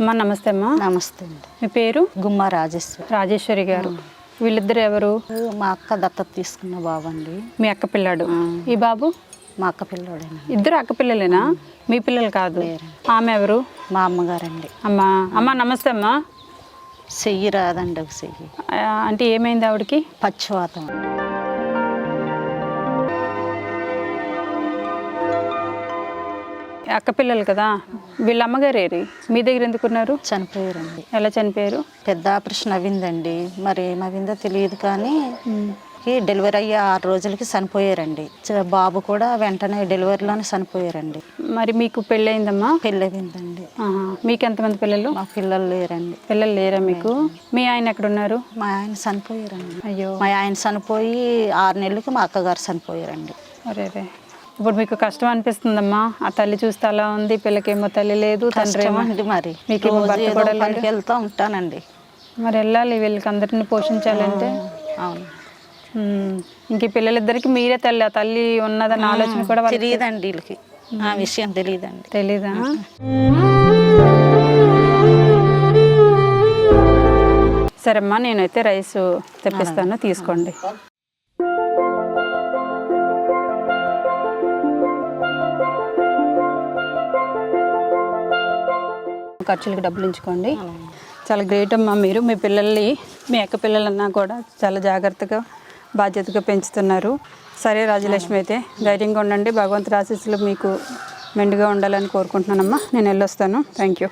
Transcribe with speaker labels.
Speaker 1: అమ్మా నమస్తే అమ్మా.
Speaker 2: నమస్తే అండి.
Speaker 1: మీ పేరు?
Speaker 2: గుమ్మ రాజేశ్వరి.
Speaker 1: రాజేశ్వరి గారు. వీళ్ళిద్దరు ఎవరు?
Speaker 2: మా అక్క దత్తత తీసుకున్న బాబు అండి.
Speaker 1: మీ అక్క పిల్లాడు. ఈ బాబు?
Speaker 2: మా అక్క పిల్లోడేనండి.
Speaker 1: ఇద్దరు అక్క పిల్లలేనా? మీ పిల్లలు కాదు. ఆమె ఎవరు?
Speaker 2: మా అమ్మగారండి.
Speaker 1: అమ్మా. అమ్మా నమస్తే అమ్మా.
Speaker 2: చెయ్యి రాదండి ఒక చెయ్యి.
Speaker 1: అంటే ఏమైంది ఆవిడకి?
Speaker 2: పచ్చివాతం.
Speaker 1: అక్క పిల్లలు కదా? వీళ్ళ అమ్మగారేరి మీ దగ్గర ఎందుకున్నారు
Speaker 2: చనిపోయారండి.
Speaker 1: ఎలా చనిపోయారు?
Speaker 2: పెద్ద ఆపరేషన్ అవిందండి మరి ఏమవిందో తెలియదు కానీ డెలివరీ అయ్యే ఆరు రోజులకి చనిపోయారండి. బాబు కూడా వెంటనే డెలివరీలోనే చనిపోయారండి.
Speaker 1: మరి మీకు పెళ్ళయిందమ్మా?
Speaker 2: పెళ్ళి అవిందండి
Speaker 1: ఆహా. మీకు ఎంతమంది పిల్లలు?
Speaker 2: మా పిల్లలు లేరండి.
Speaker 1: పిల్లలు లేరా మీకు? మీ ఆయన ఎక్కడున్నారు?
Speaker 2: మా ఆయన చనిపోయారండి.
Speaker 1: అయ్యో.
Speaker 2: మా ఆయన చనిపోయి ఆరు నెలలకి మా అక్కగారు చనిపోయారండి.
Speaker 1: అరే ఇప్పుడు మీకు కష్టం అనిపిస్తుందమ్మా. ఆ తల్లి చూస్తే అలా ఉంది పిల్లకేమో తల్లి లేదు తండ్రి
Speaker 2: కష్టమండి మరి. రోజు
Speaker 1: భర్త కూడా?
Speaker 2: పనికి వెళ్తూ ఉంటానండి.
Speaker 1: మరి వెళ్ళాలి వీళ్ళకి అందరిని పోషించాలంటే.
Speaker 2: అవును.
Speaker 1: ఇంక పిల్లలిద్దరికి మీరే తల్లి ఆ తల్లి ఉన్నదన్న ఆలోచన కూడా
Speaker 2: తెలియదండి వీళ్ళకి. ఆ విషయం తెలియదండి.
Speaker 1: తెలీదా? సరేమ్మా నేనైతే రైస్ తెప్పిస్తాను తీసుకోండి. ఖర్చులకు డబ్బులు ఉంచుకోండి. చాలా గ్రేట్ అమ్మా మీరు. మీ పిల్లల్ని మీ అక్క పిల్లలన్నా కూడా చాలా జాగ్రత్తగా బాధ్యతగా పెంచుతున్నారు. సరే రాజలక్ష్మి అయితే ధైర్యంగా ఉండండి. భగవంతుడి ఆశీస్సులు మీకు మెండుగా ఉండాలని కోరుకుంటున్నానమ్మా. నేను వెళ్ళొస్తాను. Thank you